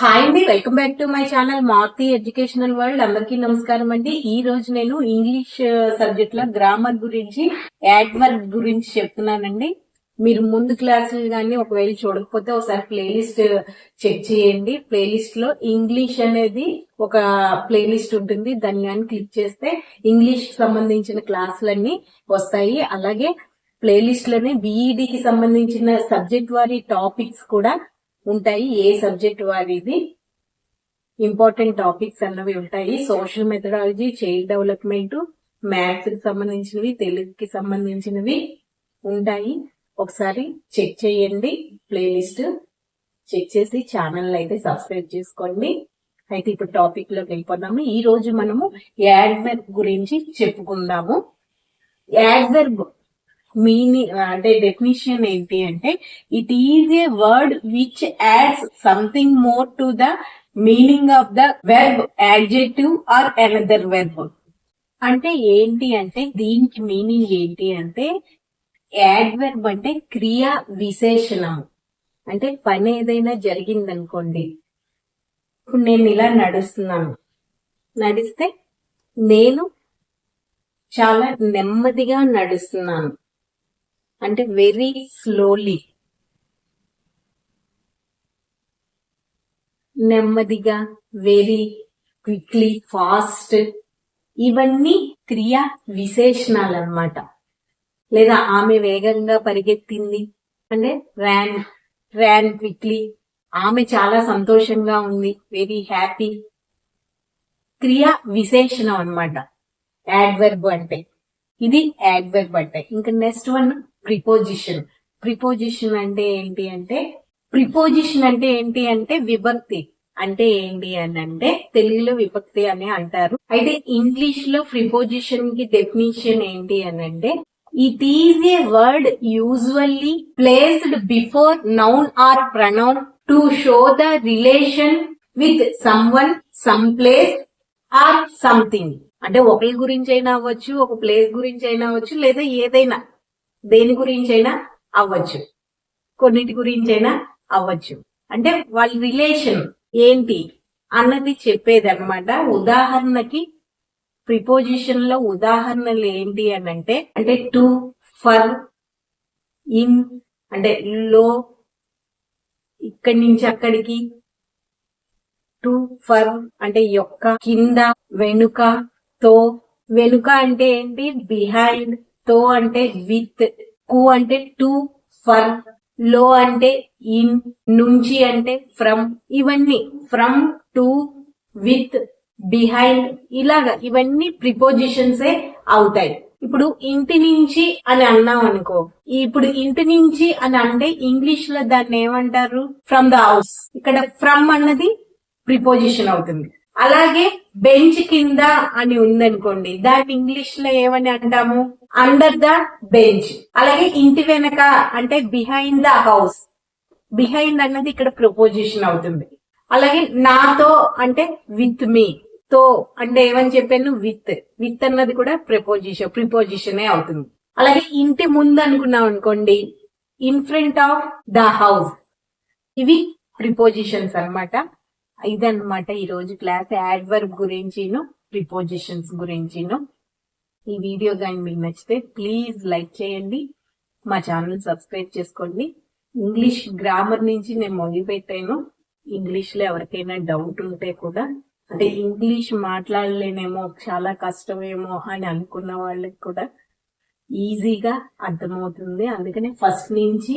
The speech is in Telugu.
హాయ్ అండి. Welcome back to my channel Maruti educational world అందరికీ నమస్కారం అండి. ఈ రోజు నేను ఇంగ్లీష్ సబ్జెక్ట్ uh, లో గ్రామర్ గురించి యాడ్వర్బ్ గురించి చెప్తున్నానండి. మీరు ముందు క్లాసులు కానీ ఒకవేళ చూడకపోతే ఒకసారి ప్లేలిస్ట్ చెక్ uh, చేయండి. ప్లేలిస్ట్లో ఇంగ్లీష్ అనేది ఒక ప్లేలిస్ట్ ఉంటుంది. దాన్ని కానీ క్లిక్ చేస్తే ఇంగ్లీష్ సంబంధించిన క్లాసులన్నీ వస్తాయి. అలాగే ప్లేలిస్ట్లోనే బీఈడికి సంబంధించిన సబ్జెక్ట్ వారి టాపిక్స్ కూడా ఉంటాయి. ఏ సబ్జెక్ట్ వారిది ఇంపార్టెంట్ టాపిక్స్ అన్నవి ఉంటాయి. సోషల్ మెథడాలజీ చైల్డ్ డెవలప్మెంట్ మ్యాథ్స్కి సంబంధించినవి తెలుగుకి సంబంధించినవి ఉంటాయి. ఒకసారి చెక్ చేయండి. ప్లేలిస్ట్ చెక్ చేసి ఛానల్ అయితే సబ్స్క్రైబ్ చేసుకోండి. అయితే ఇప్పుడు టాపిక్లోకి వెళ్ళిపోదాము. ఈ రోజు మనము యాడ్వర్బ్ గురించి చెప్పుకుందాము. యాడ్వర్బ్ మీనింగ్ అంటే డెఫినేషన్ ఏంటి అంటే it is a word which adds something more to the meaning of the verb adjective or another verb అంటే ఏంటి అంటే దీనికి మీనింగ్ ఏంటి అంటే యాడ్వర్బ్ అంటే క్రియా విశేషణం. అంటే పని ఏదైనా జరిగిందనుకోండి. ఇప్పుడు నేను ఇలా నడుస్తున్నాను. నడిస్తే నేను చాలా నెమ్మదిగా నడుస్తున్నాను. అంటే వెరీ స్లోలీ నెమ్మదిగా వెరీ క్విక్లీ ఫాస్ట్ ఇవన్నీ క్రియా విశేషణాలు అన్నమాట లేదా ఆమె వేగంగా పరిగెత్తింది. అంటే ర్యాన్ ర్యాన్ క్విక్లీ ఆమె చాలా సంతోషంగా ఉంది. వెరీ హ్యాపీ క్రియా విశేషణం అన్నమాట. యాడ్వర్బ్ అంటే. ఇది యాడ్వర్బ్ అంటే. ఇంకా నెక్స్ట్ వన్ ప్రిపోజిషన్. ప్రిపోజిషన్ అంటే ఏంటి అంటే ప్రిపోజిషన్ అంటే ఏంటి అంటే విభక్తి. అంటే ఏంటి అని అంటే తెలుగులో విభక్తి అని అంటారు. అయితే ఇంగ్లీష్లో ప్రిపోజిషన్కి డెఫినేషన్ ఏంటి అని అంటే it is a word usually placed before noun or pronoun to show the relation with someone some place or something అంటే ఒకరి గురించి అయినా అవ్వచ్చు ఒక ప్లేస్ గురించి అయినా అవ్వచ్చు లేదా ఏదైనా. దేని గురించి అయినా అవ్వచ్చు. కొన్నిటి గురించి అయినా అవ్వచ్చు. అంటే వాళ్ళ రిలేషన్ ఏంటి అన్నది చెప్పేది అనమాట ఉదాహరణకి ప్రిపోజిషన్లో ఉదాహరణలు ఏంటి అని అంటే అంటే టు ఫర్ ఇన్ అంటే లో ఇక్కడి నుంచి అక్కడికి టు ఫర్ అంటే యొక్క కింద వెనుక తో వెనుక అంటే ఏంటి? బిహైండ్ తో అంటే విత్కు అంటే టు ఫర్లో అంటే ఇన్ నుంచి అంటే ఫ్రమ్ ఇవన్నీ ఫ్రమ్ టు విత్ బిహైండ్ ఇలాగా ఇవన్నీ ప్రిపోజిషన్స్ అవుతాయి. ఇప్పుడు ఇంటి నుంచి అని అన్నాం అనుకో ఇప్పుడు ఇంటి నుంచి అని అంటే ఇంగ్లీష్లో దాన్ని ఏమంటారు? From the house. ఇక్కడ ఫ్రమ్ అన్నది ప్రిపోజిషన్ అవుతుంది. అలాగే బెంచ్ కింద అని ఉందనుకోండి దాన్ని ఇంగ్లీష్లో ఏమని అంటాము? అండర్ ద బెంచ్ అలాగే ఇంటి వెనక అంటే బిహైండ్ ద హౌస్ బిహైండ్ అన్నది ఇక్కడ ప్రపోజిషన్ అవుతుంది. అలాగే నాతో అంటే విత్ మీ తో అంటే ఏమని చెప్పాను? విత్ విత్ అన్నది కూడా ప్రపోజిషన్ ప్రిపోజిషనే అవుతుంది. అలాగే ఇంటి ముందు అనుకున్నాం అనుకోండి in front of the house ఇవి ప్రిపోజిషన్స్ అన్నమాట. ఇదన్నమాట ఈ రోజు క్లాస్ యాడ్వర్బ్ గురించిను ప్రిపోజిషన్స్ గురించిను. ఈ వీడియో కానీ మీకు నచ్చితే ప్లీజ్ లైక్ చేయండి మా ఛానల్ సబ్స్క్రైబ్ చేసుకోండి. ఇంగ్లీష్ గ్రామర్ నుంచి నేను మొదలుపెట్టాను. ఇంగ్లీష్లో ఎవరికైనా డౌట్ ఉంటే కూడా అంటే ఇంగ్లీష్ మాట్లాడలేనేమో చాలా కష్టమేమో అని అనుకున్న వాళ్ళకి కూడా ఈజీగా అర్థమవుతుంది. అందుకనే ఫస్ట్ నుంచి